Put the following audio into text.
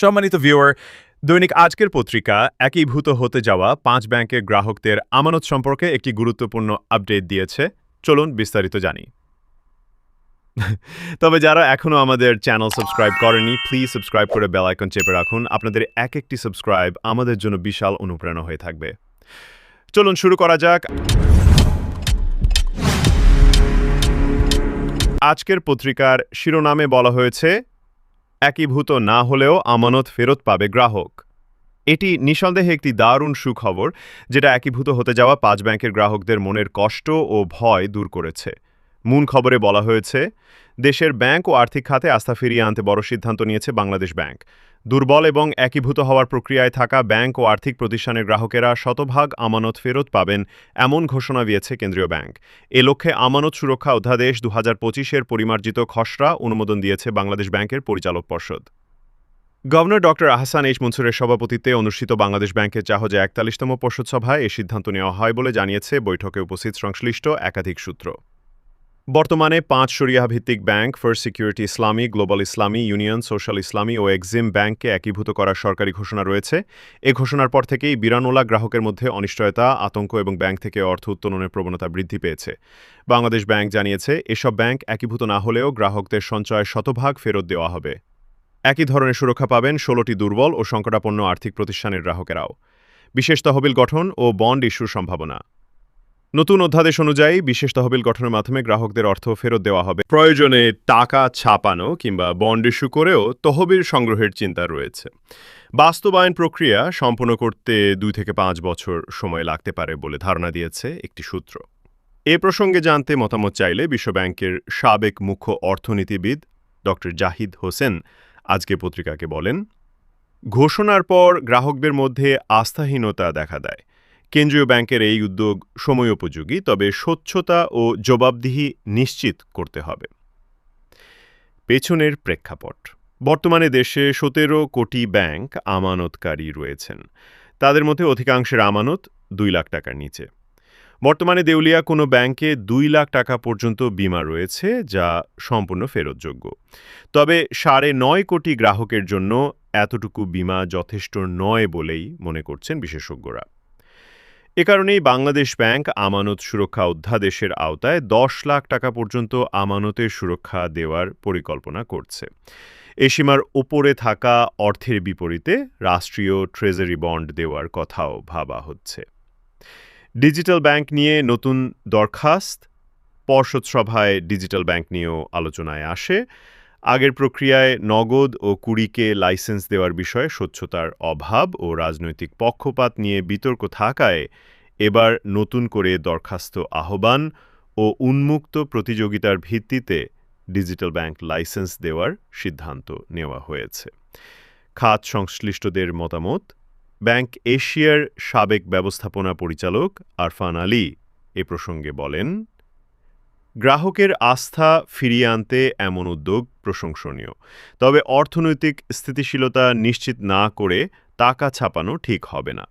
সম্মানিত ভিউয়ার দৈনিক আজকের পত্রিকা একীভূত হতে যাওয়া পাঁচ ব্যাংকের গ্রাহকদের আমানত সম্পর্কে একটি গুরুত্বপূর্ণ আপডেট দিয়েছে। চলুন বিস্তারিত জানি। তবে যারা এখনও আমাদের চ্যানেল সাবস্ক্রাইব করেনি প্লিজ সাবস্ক্রাইব করে বেল আইকন চেপে রাখুন। আপনাদের এক একটি সাবস্ক্রাইব আমাদের জন্য বিশাল অনুপ্রেরণা হয়ে থাকবে। চলুন শুরু করা যাক। আজকের পত্রিকার শিরোনামে বলা হয়েছে একীভূত না হলেও আমানত ফেরত পাবে গ্রাহক। এটি নিঃসন্দেহে একটি দারুণ সুখবর, যেটা একীভূত হতে যাওয়া পাঁচ ব্যাংকের গ্রাহকদের মনের কষ্ট ও ভয় দূর করেছে। মূল খবরে বলা হয়েছে, দেশের ব্যাংক ও আর্থিক খাতে আস্থা ফিরিয়ে আনতে বড় সিদ্ধান্ত নিয়েছে বাংলাদেশ ব্যাংক। দুর্বল এবং একীভূত হওয়ার প্রক্রিয়ায় থাকা ব্যাংক ও আর্থিক প্রতিষ্ঠানের গ্রাহকেরা শতভাগ আমানত ফেরত পাবেন এমন ঘোষণা দিয়েছে কেন্দ্রীয় ব্যাংক। এ লক্ষ্যে আমানত সুরক্ষা অধ্যাদেশ দু হাজার পঁচিশের পরিমার্জিত খসড়া অনুমোদন দিয়েছে বাংলাদেশ ব্যাংকের পরিচালক পর্ষদ। গভর্নর ডক্টর আহসান এইচ মনসুরের সভাপতিত্বে অনুষ্ঠিত বাংলাদেশ ব্যাংকের চাহজে একতাল্লিশতম পর্ষদ সভায় এ সিদ্ধান্ত নেওয়া হয় বলে জানিয়েছে বৈঠকে উপস্থিত সংশ্লিষ্ট একাধিক সূত্র। বর্তমানে পাঁচ শরিয়া ভিত্তিক bank, first security Islami, global Islami, union, social Islami ও এক্সিম ব্যাংককে একীভূত করার সরকারি ঘোষণা রয়েছে। এ ঘোষণার পর থেকেই বিরানোলা গ্রাহকের মধ্যে অনিশ্চয়তা, আতঙ্ক এবং ব্যাংক থেকে অর্থ উত্তোলনের প্রবণতা বৃদ্ধি পেয়েছে। বাংলাদেশ ব্যাংক জানিয়েছে, এসব ব্যাংক একীভূত না হলেও গ্রাহকদের সঞ্চয় শতভাগ ফেরত দেওয়া হবে। একই ধরনের সুরক্ষা পাবেন ষোলোটি দুর্বল ও সংকটাপন্ন আর্থিক প্রতিষ্ঠানের গ্রাহকেরাও। বিশেষ তহবিল গঠন ও বন্ড ইস্যুর সম্ভাবনা। নতুন অধ্যাদেশ অনুযায়ী বিশেষ তহবিল গঠনের মাধ্যমে গ্রাহকদের অর্থ ফেরত দেওয়া হবে। প্রয়োজনে টাকা ছাপানো কিংবা বন্ড ইস্যু করেও তহবিল সংগ্রহের চিন্তা রয়েছে। বাস্তবায়ন প্রক্রিয়া সম্পন্ন করতে দুই থেকে পাঁচ বছর সময় লাগতে পারে বলে ধারণা দিয়েছে একটি সূত্র। এ প্রসঙ্গে জানতে মতামত চাইলে বিশ্বব্যাংকের সাবেক মুখ্য অর্থনীতিবিদ ড. জাহিদ হোসেন আজকে পত্রিকাকে বলেন, ঘোষণার পর গ্রাহকদের মধ্যে আস্থাহীনতা দেখা দেয়। কেন্দ্রীয় ব্যাংকের এই উদ্যোগ সময়োপযোগী, তবে স্বচ্ছতা ও জবাবদিহি নিশ্চিত করতে হবে। পেছনের প্রেক্ষাপট। বর্তমানে দেশে সতেরো কোটি ব্যাংক আমানতকারী রয়েছেন। তাদের মধ্যে অধিকাংশের আমানত দুই লাখ টাকার নিচে। বর্তমানে দেউলিয়া কোনো ব্যাংকে দুই লাখ টাকা পর্যন্ত বিমা রয়েছে, যা সম্পূর্ণ ফেরতযোগ্য। তবে সাড়ে নয় কোটি গ্রাহকের জন্য এতটুকু বিমা যথেষ্ট নয় বলেই মনে করছেন বিশেষজ্ঞরা। এ কারণেই বাংলাদেশ ব্যাংক আমানত সুরক্ষা অধ্যাদেশের আওতায় দশ লাখ টাকা পর্যন্ত আমানতের সুরক্ষা দেওয়ার পরিকল্পনা করছে। এ সীমার ওপরে থাকা অর্থের বিপরীতে রাষ্ট্রীয় ট্রেজারি বন্ড দেওয়ার কথাও ভাবা হচ্ছে। ডিজিটাল ব্যাংক নিয়ে নতুন দরখাস্ত, পর্ষদ সভায় ডিজিটাল ব্যাংক নিয়েও আলোচনায় আসে। আগের প্রক্রিয়ায় নগদ ও কুড়িকে লাইসেন্স দেওয়ার বিষয়ে স্বচ্ছতার অভাব ও রাজনৈতিক পক্ষপাত নিয়ে বিতর্ক থাকায় এবার নতুন করে দরখাস্ত আহ্বান ও উন্মুক্ত প্রতিযোগিতার ভিত্তিতে ডিজিটাল ব্যাংক লাইসেন্স দেওয়ার সিদ্ধান্ত নেওয়া হয়েছে। খাত সংশ্লিষ্টদের মতামত, ব্যাংক এশিয়ার সাবেক ব্যবস্থাপনা পরিচালক আরফান আলী এ প্রসঙ্গে বলেন গ্রাহকের আস্থা ফিরিয়ে আনতে এমন উদ্যোগ প্রশংসনীয়। তবে অর্থনৈতিক স্থিতিশীলতা নিশ্চিত না করে টাকা ছাপানো ঠিক হবে না।